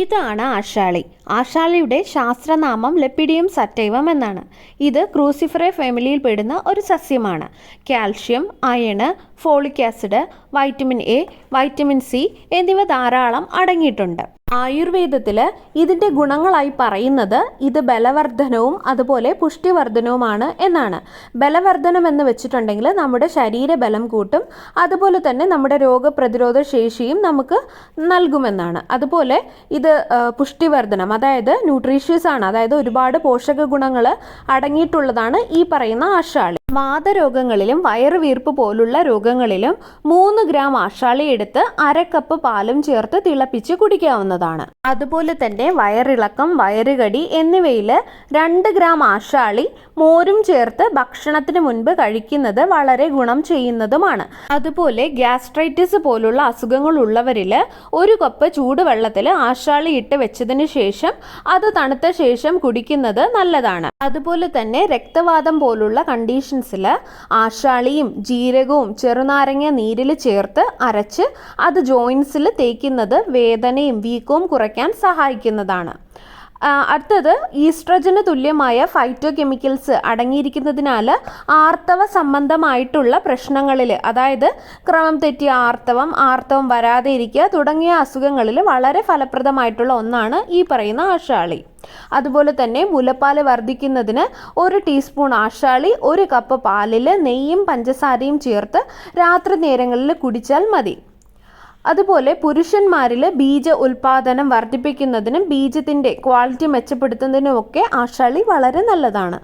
ഇതാണ് ആഷാളി. ആഷാളിയുടെ ശാസ്ത്രനാമം ലെപ്പിഡിയം സറ്റൈവം എന്നാണ്. ഇത് ക്രൂസിഫറെ ഫാമിലിയിൽ പെടുന്ന ഒരു സസ്യമാണ്. Calcium iron folic acid vitamin A vitamin C എന്നിവ ധാരാളം അടങ്ങിയിട്ടുണ്ട്. ആയുർവേദത്തിൽ ഇതിന്റെ ഗുണങ്ങളായി പറയുന്നത് ഇത് ബലവർദ്ധനവും അതുപോലെ പുഷ്ടിവർദ്ധനവുമാണ് എന്നാണ്. ബലവർദ്ധനം എന്ന് വെച്ചിട്ടുണ്ടെങ്കിൽ നമ്മുടെ ശരീരബലം കൂട്ടും അതുപോലെ തന്നെ നമ്മുടെ രോഗപ്രതിരോധ ശേഷിയും നമുക്ക് നൽകുമെന്നാണ്. അതുപോലെ ഇത് പുഷ്ടിവർദ്ധനം അതായത് ന്യൂട്രീഷ്യസ് ആണ് അതായത് ഒരുപാട് പോഷക ഗുണങ്ങൾ അടങ്ങിയിട്ടുള്ളതാണ് ഈ പറയുന്ന ആഷാളി വാതരോഗങ്ങളിലും വയറുവീർപ്പ് പോലുള്ള രോഗങ്ങളിലും മൂന്ന് ഗ്രാം ആഷാളി എടുത്ത് അര കപ്പ് പാലും ചേർത്ത് തിളപ്പിച്ച് കുടിക്കാവുന്നതാണ്. അതുപോലെ തന്നെ വയറിളക്കം വയറുകടി എന്നിവയിൽ രണ്ട് ഗ്രാം ആഷാളി മോരും ചേർത്ത് ഭക്ഷണത്തിന് മുൻപ് കഴിക്കുന്നത് വളരെ ഗുണം ചെയ്യുന്നതുമാണ്. അതുപോലെ ഗ്യാസ്ട്രൈറ്റിസ് പോലുള്ള അസുഖങ്ങൾ ഉള്ളവരിൽ ഒരു കപ്പ് ചൂടുവെള്ളത്തിൽ ആഷാളി ഇട്ട് വെച്ചതിന് ശേഷം അത് തണുത്ത ശേഷം കുടിക്കുന്നത് നല്ലതാണ്. അതുപോലെ തന്നെ രക്തവാദം പോലുള്ള കണ്ടീഷൻസിൽ ആഷാളിയും ജീരകവും ചെറുനാരങ്ങ നീരിൽ ചേർത്ത് അരച്ച് അത് ജോയിൻസിൽ തേക്കുന്നത് വേദനയും വീക്കവും കുറയ്ക്കാൻ സഹായിക്കുന്നതാണ്. അടുത്തത് ഈസ്ട്രജന് തുല്യമായ ഫൈറ്റോ കെമിക്കൽസ് അടങ്ങിയിരിക്കുന്നതിനാൽ ആർത്തവ സംബന്ധമായിട്ടുള്ള പ്രശ്നങ്ങളിൽ അതായത് ക്രമം തെറ്റിയ ആർത്തവം ആർത്തവം വരാതെ ഇരിക്കുക തുടങ്ങിയ അസുഖങ്ങളിൽ വളരെ ഫലപ്രദമായിട്ടുള്ള ഒന്നാണ് ഈ പറയുന്ന ആഷാളി. അതുപോലെ തന്നെ മുലപ്പാൽ വർദ്ധിക്കുന്നതിന് ഒരു ടീസ്പൂൺ ആഷാളി ഒരു കപ്പ് പാലിൽ നെയ്യും പഞ്ചസാരയും ചേർത്ത് രാത്രി നേരങ്ങളിൽ കുടിച്ചാൽ മതി. അതുപോലെ പുരുഷന്മാരിൽ ബീജ ഉൽപാദനം വർദ്ധിപ്പിക്കുന്നതിനും ബീജത്തിന്റെ ക്വാളിറ്റി മെച്ചപ്പെടുത്തുന്നതിനുമൊക്കെ ആഷാളി വളരെ നല്ലതാണ്.